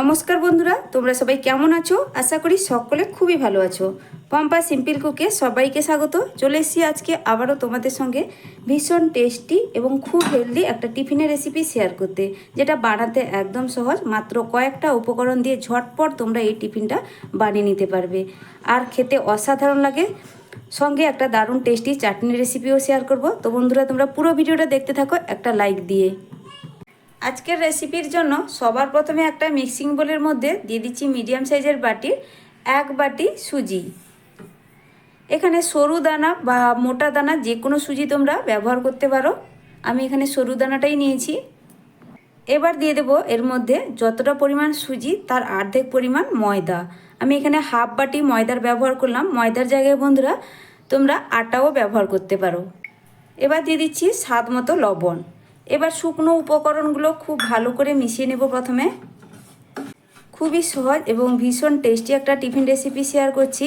নমস্কার বন্ধুরা, তোমরা সবাই কেমন আছো? আশা করি সকলে খুবই ভালো আছো। পম্পা সিম্পল কুকে সবাইকে স্বাগত। চলে এসেছি আজকে আবারও তোমাদের সঙ্গে ভীষণ টেস্টি এবং খুব হেলদি একটা টিফিনের রেসিপি শেয়ার করতে, যেটা বানাতে একদম সহজ, মাত্র কয়েকটা উপকরণ দিয়ে ঝটপট তোমরা এই টিফিনটা বানিয়ে নিতে পারবে। আর খেতে অসাধারণ লাগে। সঙ্গে একটা দারুণ টেস্টি চাটনি রেসিপিও শেয়ার করব। তো বন্ধুরা, তোমরা পুরো ভিডিওটা দেখতে থাকো, একটা লাইক দিয়ে। আজকের রেসিপির জন্য সবার প্রথমে একটা মিক্সিং বোলের মধ্যে দিয়ে দিচ্ছি মিডিয়াম সাইজের বাটির এক বাটি সুজি। এখানে সরু দানা বা মোটা দানা যে কোনো সুজি তোমরা ব্যবহার করতে পারো। আমি এখানে সরু দানাটাই নিয়েছি। এবার দিয়ে দেবো এর মধ্যে যতটা পরিমাণ সুজি, তার অর্ধেক পরিমাণ ময়দা। আমি এখানে হাফ বাটি ময়দার ব্যবহার করলাম। ময়দার জায়গায় বন্ধুরা, তোমরা আটাও ব্যবহার করতে পারো। এবার দিয়ে দিচ্ছি স্বাদ মতো লবণ। এবার শুকনো উপকরণগুলো খুব ভালো করে মিশিয়ে নেব প্রথমে। খুবই সহজ এবং ভীষণ টেস্টি একটা টিফিন রেসিপি শেয়ার করছি।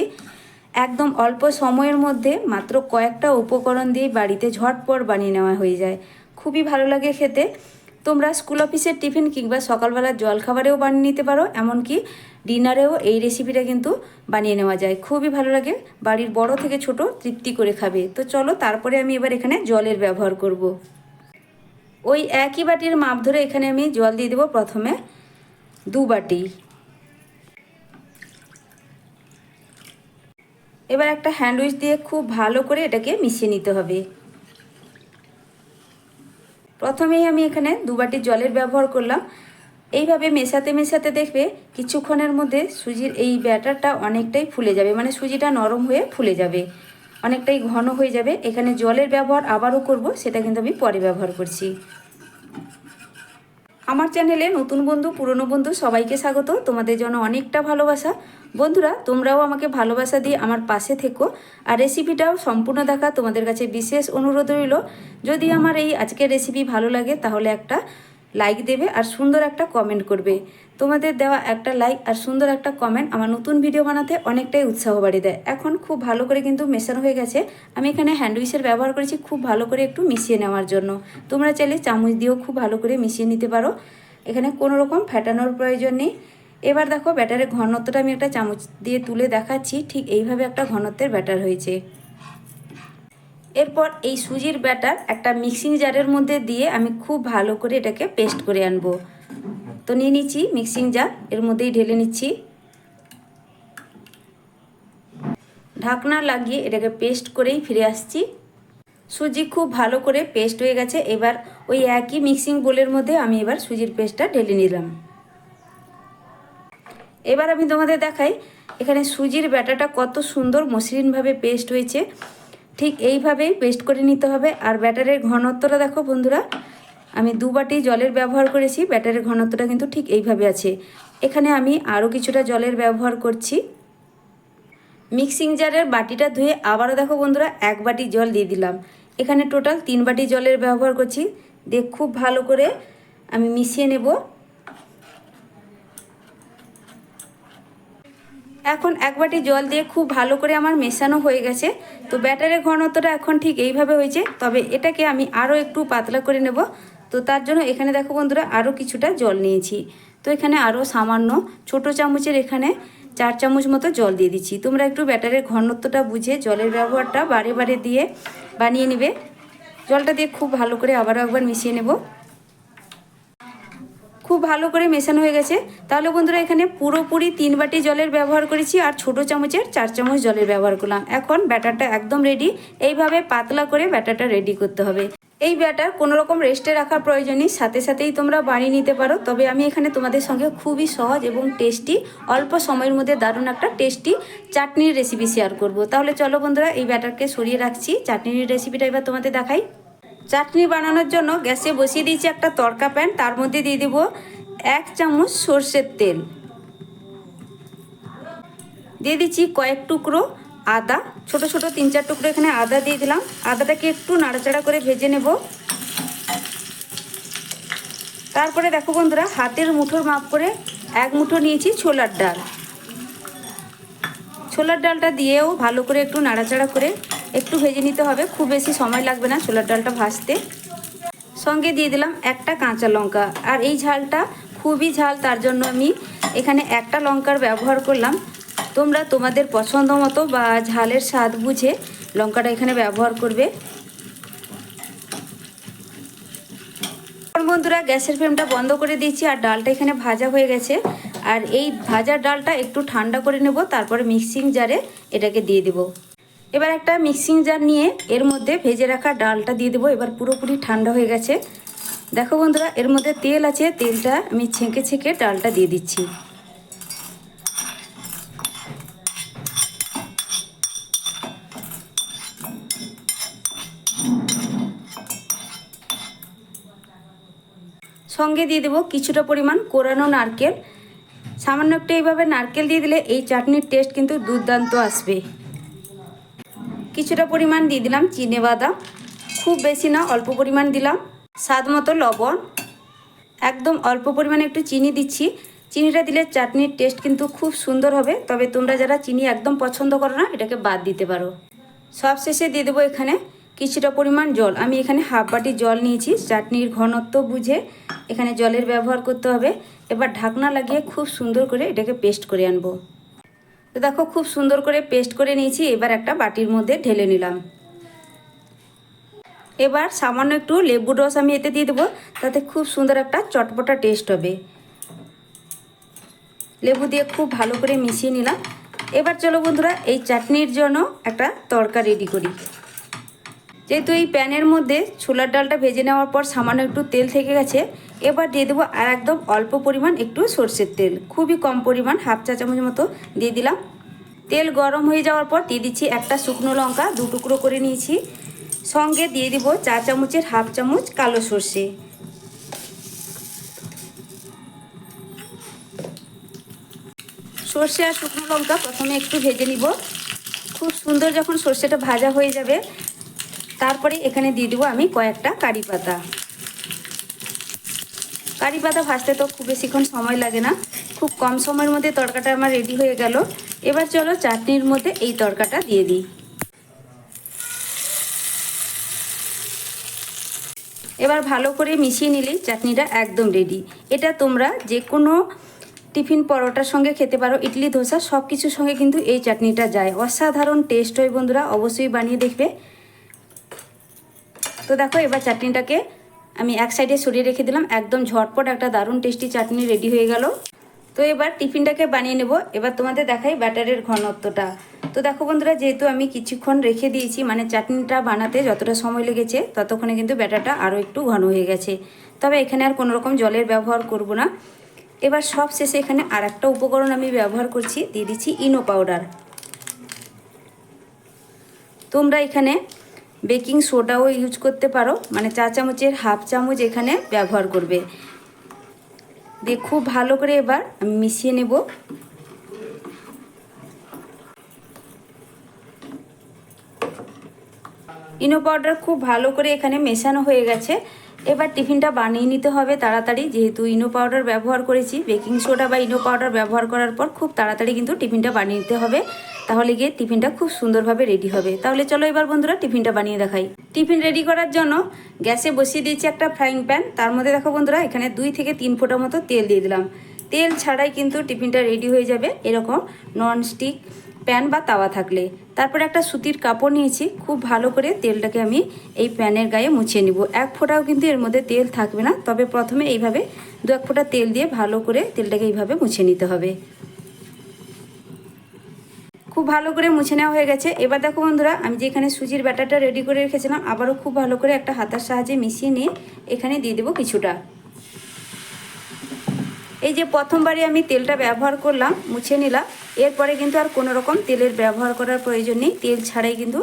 একদম অল্প সময়ের মধ্যে মাত্র কয়েকটা উপকরণ দিয়ে বাড়িতে ঝটপট বানিয়ে নেওয়া হয়ে যায়। খুবই ভালো লাগে খেতে। তোমরা স্কুল অফিসের টিফিন কিংবা সকালবেলার জলখাবারেও বানিয়ে নিতে পারো, এমনকি ডিনারেও এই রেসিপিটা কিন্তু বানিয়ে নেওয়া যায়। খুবই ভালো লাগে, বাড়ির বড় থেকে ছোট তৃপ্তি করে খাবে। তো চলো, তারপরে আমি এবার এখানে জলের ব্যবহার করব। ওই একই বাটির মাপ ধরে এখানে আমি জল দিয়ে দেবো প্রথমে দু বাটি। এবার একটা হ্যান্ডউইচ দিয়ে খুব ভালো করে এটাকে মিশিয়ে নিতে হবে। প্রথমেই আমি এখানে দু বাটি জলের ব্যবহার করলাম। এইভাবে মেশাতে মেশাতে দেখবে কিছুক্ষণের মধ্যে সুজির এই ব্যাটারটা অনেকটাই ফুলে যাবে মানে সুজিটা নরম হয়ে ফুলে যাবে। অনেকটাই ঘন হয়ে যাবে। এখানে জলের ব্যবহার আবারও করব, সেটা কিন্তু আমি পরে ব্যবহার করছি। আমার চ্যানেলে নতুন বন্ধু, পুরনো বন্ধু সবাইকে স্বাগত। তোমাদের জন্য অনেকটা ভালোবাসা। বন্ধুরা, তোমরাও আমাকে ভালোবাসা দিয়ে আমার পাশে থেকো। আর রেসিপিটাও সম্পূর্ণ দেখা তোমাদের কাছে বিশেষ অনুরোধ রইল। যদি আমার এই আজকের রেসিপি ভালো লাগে, তাহলে একটা লাইক দেবে আর সুন্দর একটা কমেন্ট করবে। তোমাদের দেওয়া একটা লাইক আর সুন্দর একটা কমেন্ট আমার নতুন ভিডিও বানাতে অনেকটাই উৎসাহ বাড়িয়ে দেয়। এখন খুব ভালো করে কিন্তু মেশানো হয়ে গেছে। আমি এখানে হ্যান্ডউইচের ব্যবহার করেছি খুব ভালো করে একটু মিশিয়ে নেওয়ার জন্য। তোমরা চাইলে চামচ দিয়েও খুব ভালো করে মিশিয়ে নিতে পারো। এখানে কোনো রকম ফ্যাটানোর প্রয়োজন নেই। এবার দেখো ব্যাটারের ঘনত্বটা আমি একটা চামচ দিয়ে তুলে দেখাচ্ছি। ঠিক এইভাবে একটা ঘনত্বের ব্যাটার হয়েছে। এরপর এই সুজির ব্যাটার একটা মিক্সিং জারের মধ্যে দিয়ে আমি খুব ভালো করে এটাকে পেস্ট করে আনব। তো নিয়ে নিচ্ছি মিক্সিং জার এর মধ্যেই ঢেলে নিচ্ছি। ঢাকনা লাগিয়ে এটাকে পেস্ট করেই ফিরে আসছি। সুজি খুব ভালো করে পেস্ট হয়ে গেছে, এবার ওই একই মিক্সিং বোলের মধ্যে আমি এবার সুজির পেস্টটা ঢেলে নিলাম। এবার আমি তোমাদের দেখাই, এখানে সুজির ব্যাটাটা কত সুন্দর মসৃণভাবে পেস্ট হয়েছে। ঠিক এইভাবেই পেস্ট করে নিতে হবে। আর ব্যাটারের ঘনত্বটা দেখো বন্ধুরা, আমি দু বাটি জলের ব্যবহার করেছি, ব্যাটারের ঘনত্বটা কিন্তু ঠিক এইভাবে আছে। এখানে আমি আরও কিছুটা জলের ব্যবহার করছি। মিক্সিং জারের বাটিটা ধুয়ে আবারও দেখো বন্ধুরা, এক বাটি জল দিয়ে দিলাম। এখানে টোটাল তিন বাটি জলের ব্যবহার করছি। দিয়ে খুব ভালো করে আমি মিশিয়ে নেব। এখন এক বাটি জল দিয়ে খুব ভালো করে আমার মেশানো হয়ে গেছে। তো ব্যাটারের ঘনত্বটা এখন ঠিক এইভাবে হয়েছে। তবে এটাকে আমি আরও একটু পাতলা করে নেব। তো তার জন্য এখানে দেখো বন্ধুরা, আরও কিছুটা জল নিয়েছি। তো এখানে আরও সামান্য ছোট চামচের এখানে চার চামচ মতো জল দিয়ে দিচ্ছি। তোমরা একটু ব্যাটারের ঘনত্বটা বুঝে জলের ব্যবহারটা বারে বারে দিয়ে বানিয়ে নেবে। জলটা দিয়ে খুব ভালো করে আবারও একবার মিশিয়ে নেব। ভালো করে মেশানো হয়ে গেছে। তাহলে বন্ধুরা এখানে পুরোপুরি তিন বাটি জলের ব্যবহার করেছি আর ছোট চামচের চার চামচ জলের ব্যবহার করলাম। এখন ব্যাটারটা একদম রেডি এইভাবে পাতলা করে ব্যাটারটা রেডি করতে হবে। এই ব্যাটার কোনো রকম রেস্টে রাখার প্রয়োজন নেই সাথে সাথেই তোমরা বানিয়ে নিতে পারো। তবে আমি এখানে তোমাদের সঙ্গে খুবই সহজ এবং টেস্টি অল্প সময়ের মধ্যে দারুণ একটা টেস্টি চাটনির রেসিপি শেয়ার করব। তাহলে চলো বন্ধুরা, এই ব্যাটারকে সরিয়ে রাখছি। চাটনির রেসিপিটা এবার তোমাদের দেখাই। চাটনি বানানোর জন্য গ্যাসে বসিয়ে দিয়েছি একটা তড়কা প্যান, তার মধ্যে দিয়ে দেবো এক চামচ সর্ষের তেল। দিয়ে দিচ্ছি কয়েক টুকরো আদা, ছোট ছোট তিন চার টুকরো এখানে আদা দিয়ে দিলাম। আদাটাকে একটু নাড়াচাড়া করে ভেজে নেব। তারপরে দেখো বন্ধুরা, হাতের মুঠোর মাপ করে এক মুঠো নিয়েছি ছোলার ডাল। ছোলার ডালটা দিয়েও ভালো করে একটু নাড়াচাড়া করে একটু ভেজে নিতে হবে, খুব বেশি সময় লাগবে না ছোলার ডালটা ভাজতে। সঙ্গে দিয়ে দিলাম একটা কাঁচা লঙ্কা, আর এই ঝালটা খুবই ঝাল, তার জন্য আমি এখানে একটা লঙ্কার ব্যবহার করলাম। তোমরা তোমাদের পছন্দ মতো বা ঝালের স্বাদ বুঝে লঙ্কাটা এখানে ব্যবহার করবে। বন্ধুরা, গ্যাসের ফ্লেমটা বন্ধ করে দিয়েছি, আর ডালটা এখানে ভাজা হয়ে গেছে। আর এই ভাজার ডালটা একটু ঠান্ডা করে নেব, তারপরে মিক্সিং জারে এটাকে দিয়ে দেব। এবার একটা মিক্সিং জার নিয়ে এর মধ্যে ভেজে রাখা ডালটা দিয়ে দেবো। এবার পুরোপুরি ঠান্ডা হয়ে গেছে। দেখো বন্ধুরা, এর মধ্যে তেল আছে, তেলটা আমি ছেঁকে ছেঁকে ডালটা দিয়ে দিচ্ছি। সঙ্গে দিয়ে দেবো কিছুটা পরিমাণ কোরানো নারকেল। সামান্য একটু এইভাবে নারকেল দিয়ে দিলে এই চাটনির টেস্ট কিন্তু দুর্দান্ত আসবে। কিছুটা পরিমাণ দিয়ে দিলাম চিনে বাদাম, খুব বেশি না, অল্প পরিমাণ দিলাম। স্বাদ মতো লবণ। একদম অল্প পরিমাণে একটু চিনি দিচ্ছি। চিনিটা দিলে চাটনির টেস্ট কিন্তু খুব সুন্দর হবে। তবে তোমরা যারা চিনি একদম পছন্দ করো না, এটাকে বাদ দিতে পারো। সব শেষে দিয়ে দেবো এখানে কিছুটা পরিমাণ জল। আমি এখানে হাফ বাটি জল নিয়েছি। চাটনির ঘনত্ব বুঝে এখানে জলের ব্যবহার করতে হবে। এবার ঢাকনা লাগিয়ে খুব সুন্দর করে এটাকে পেস্ট করে আনব। তো দেখো, খুব সুন্দর করে পেস্ট করে নিয়েছি, এবার একটা বাটির মধ্যে ঢেলে নিলাম। এবার সামান্য একটু লেবুর রস আমি এতে দিয়ে দেবো, তাতে খুব সুন্দর একটা চটপটা টেস্ট হবে। লেবু দিয়ে খুব ভালো করে মিশিয়ে নিলাম। এবার চলো বন্ধুরা, এই চাটনির জন্য একটা তড়কা রেডি করি। যেহেতু এই প্যানের মধ্যে ছোলার ডালটা ভেজে নেওয়ার পর সামান্য একটু তেল থেকে গেছে এবার দিয়ে দেবো আর একদম অল্প পরিমাণ একটু সর্ষের তেল। খুবই কম পরিমাণ, হাফ চা চামচ মতো দিয়ে দিলাম। তেল গরম হয়ে যাওয়ার পর দিয়ে দিচ্ছি একটা শুকনো লঙ্কা, দু টুকরো করে নিয়েছি। সঙ্গে দিয়ে দিব চা চামচের হাফ চামচ কালো সর্ষে। সর্ষে আর শুকনো লঙ্কা প্রথমে একটু ভেজে নিব। খুব সুন্দর যখন সর্ষেটা ভাজা হয়ে যাবে, তারপরে এখানে দিয়ে দেবো আমি কয়েকটা কারি পাতা। কারি পাতা ভাজতে তো খুব বেশিক্ষণ সময় লাগে না। খুব কম সময়ের মধ্যে তরকাটা আমার রেডি হয়ে গেল। এবার চলো চাটনির মধ্যে এই তরকাটা দিয়ে দিই। এবার ভালো করে মিশিয়ে নিলেই চাটনিটা একদম রেডি এটা তোমরা যে কোনো টিফিন পরোটার সঙ্গে খেতে পারো, ইডলি, ধোসা সব কিছুর সঙ্গে কিন্তু এই চাটনিটা যায়। অসাধারণ টেস্ট হয় বন্ধুরা, অবশ্যই বানিয়ে দেখবে। তো দেখো এবার চাটনিটাকে আমি এক সাইডে সরিয়ে রেখে দিলাম, একদম ঝটপট একটা দারুণ টেস্টি চাটনি রেডি হয়ে গেল। তো এবার টিফিনটাকে বানিয়ে নেব। এবার তোমাদের দেখাই ব্যাটারের ঘনত্বটা। তো দেখো বন্ধুরা, যেহেতু আমি কিছুক্ষণ রেখে দিয়েছি মানে চাটনিটা বানাতে যতটা সময় লেগেছে, ততক্ষণে কিন্তু ব্যাটারটা আরও একটু ঘন হয়ে গেছে। তবে এখানে আর কোনো রকম জলের ব্যবহার করব না। এবার সব শেষে এখানে আর একটা উপকরণ আমি ব্যবহার করছি, দিয়ে দিচ্ছি ইনো পাউডার। তোমরা এখানে বেকিং সোডাও ইউজ করতে পারো। মানে চা চামচের হাফ চামচ এখানে ব্যবহার করবে। দিয়ে খুব ভালো করে এবার আমি মিশিয়ে নেব। ইনো পাউডার খুব ভালো করে এখানে মেশানো হয়ে গেছে। এবার টিফিনটা বানিয়ে নিতে হবে তাড়াতাড়ি, যেহেতু ইনো পাউডার ব্যবহার করেছি। বেকিং সোডা বা ইনো পাউডার ব্যবহার করার পর খুব তাড়াতাড়ি কিন্তু টিফিনটা বানিয়ে নিতে হবে। তাহলে গিয়ে টিফিনটা খুব সুন্দরভাবে রেডি হবে। তাহলে চলো এবার বন্ধুরা টিফিনটা বানিয়ে দেখাই। টিফিন রেডি করার জন্য গ্যাসে বসিয়ে দিয়েছি একটা ফ্রাইং প্যান তার মধ্যে দেখো বন্ধুরা, এখানে দুই থেকে তিন ফোঁটা মতো তেল দিয়ে দিলাম। তেল ছাড়াই কিন্তু টিফিনটা রেডি হয়ে যাবে। এরকম ননস্টিক প্যান বা তাওয়া থাকলে। তারপরে একটা সুতির কাপড় নিয়েছি, খুব ভালো করে তেলটাকে আমি এই প্যানের গায়ে মুছিয়ে নিব। এক ফোঁটাও কিন্তু এর মধ্যে তেল থাকবে না, তবে প্রথমে এইভাবে দু এক ফোঁটা তেল দিয়ে ভালো করে তেলটাকে এইভাবে মুছে নিতে হবে। খুব ভালো করে মুছে নেওয়া হয়ে গেছে। এবার দেখো বন্ধুরা, আমি যে এখানে সুজির ব্যাটারটা রেডি করে রেখেছিলাম, আবারও খুব ভালো করে একটা হাতার সাহায্যে মিশিয়ে নিয়ে এখানে দিয়ে দেবো কিছুটা। এই যে প্রথমবারে আমি তেলটা ব্যবহার করলাম, মুছে নিলাম। এরপরে কিন্তু আর কোনো রকম তেলের ব্যবহার করার প্রয়োজন নেই। তেল ছাড়াই কিন্তু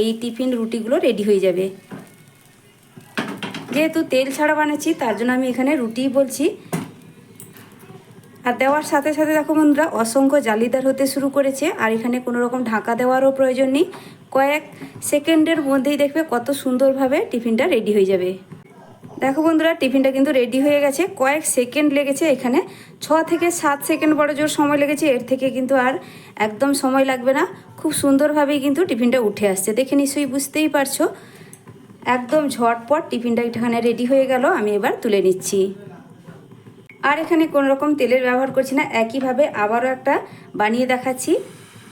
এই টিফিন রুটিগুলো রেডি হয়ে যাবে। যেহেতু তেল ছাড়া বানাচ্ছি, তার জন্য আমি এখানে রুটিই বলছি। আর দেওয়ার সাথে সাথে দেখো বন্ধুরা, অসংখ্য জালিদার হতে শুরু করেছে। আর এখানে কোনো রকম ঢাকা দেওয়ারও প্রয়োজন নেই। কয়েক সেকেন্ডের মধ্যেই দেখবে কত সুন্দরভাবে টিফিনটা রেডি হয়ে যাবে। দেখো বন্ধুরা, টিফিনটা কিন্তু রেডি হয়ে গেছে। কয়েক সেকেন্ড লেগেছে এখানে। ছ থেকে সাত সেকেন্ড বড় জোর সময় লেগেছে। এর থেকে কিন্তু আর একদম সময় লাগবে না। খুব সুন্দরভাবেই কিন্তু টিফিনটা উঠে আসছে। দেখে নিশ্চয়ই বুঝতেই পারছ। একদম ঝটপট টিফিনটা এখানে রেডি হয়ে গেল। আমি এবার তুলে নিচ্ছি। আর এখানে কোনো রকম তেলের ব্যবহার করছি না। একইভাবে আবারও একটা বানিয়ে দেখাচ্ছি।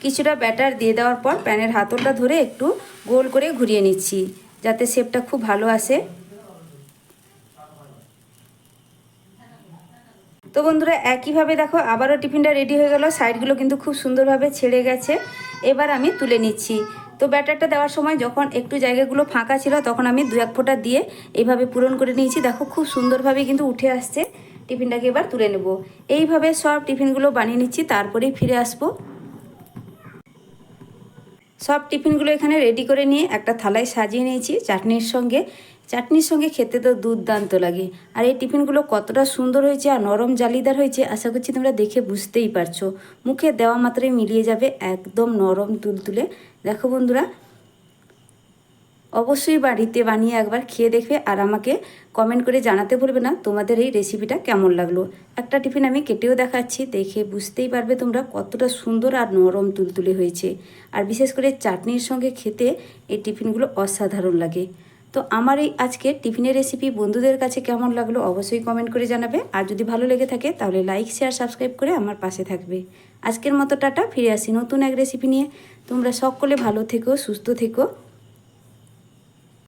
কিছুটা ব্যাটার দিয়ে দেওয়ার পর প্যানের হাতলটা ধরে একটু গোল করে ঘুরিয়ে নিচ্ছি। যাতে শেপটা খুব ভালো আসে। তো বন্ধুরা, একইভাবে দেখো, আবারও টিফিনটা রেডি হয়ে গেল। সাইডগুলো কিন্তু খুব সুন্দরভাবে ছেড়ে গেছে। এবার আমি তুলে নিচ্ছি। তো ব্যাটারটা দেওয়ার সময় যখন একটু জায়গাগুলো ফাঁকা ছিল, তখন আমি দু এক ফোঁটা দিয়ে এইভাবে পূরণ করে নিয়েছি। দেখো, খুব সুন্দরভাবে কিন্তু উঠে আসছে। টিফিনটাকে এবার তুলে নেব। এইভাবে সব টিফিনগুলো বানিয়ে নিচ্ছি, তারপরেই ফিরে আসব। সব টিফিনগুলো এখানে রেডি করে নিয়ে একটা থালায় সাজিয়ে নিয়েছি চাটনির সঙ্গে। চাটনির সঙ্গে খেতে তো দুর্দান্ত লাগে। আর এই টিফিনগুলো কতটা সুন্দর হয়েছে আর নরম জালিদার হয়েছে, আশা করছি তোমরা দেখে বুঝতেই পারছ। মুখে দেওয়া মাত্রায় মিলিয়ে যাবে একদম নরম তুলতুলে। দেখো বন্ধুরা, অবশ্যই বাড়িতে বানিয়ে একবার খেয়ে দেখবে আর আমাকে কমেন্ট করে জানাতে ভুলবে না তোমাদের এই রেসিপিটা কেমন লাগল। একটা টিফিন আমি কেটেও দেখাচ্ছি, দেখে বুঝতেই পারবে তোমরা কতটা সুন্দর আর নরম তুলতুলে হয়েছে। আর বিশেষ করে চাটনির সঙ্গে খেতে এই টিফিনগুলো অসাধারণ লাগে। তো আমার এই আজকে টিফিনের রেসিপি বন্ধুদের কাছে কেমন লাগল অবশ্যই কমেন্ট করে জানাবে। আর যদি ভালো লেগে থাকে তাহলে লাইক শেয়ার সাবস্ক্রাইব করে আমার পাশে থাকবে। আজকের মতো টাটা, ফিরে আসি নতুন এক রেসিপি নিয়ে। তোমরা সকলে ভালো থেকো, সুস্থ থেকো।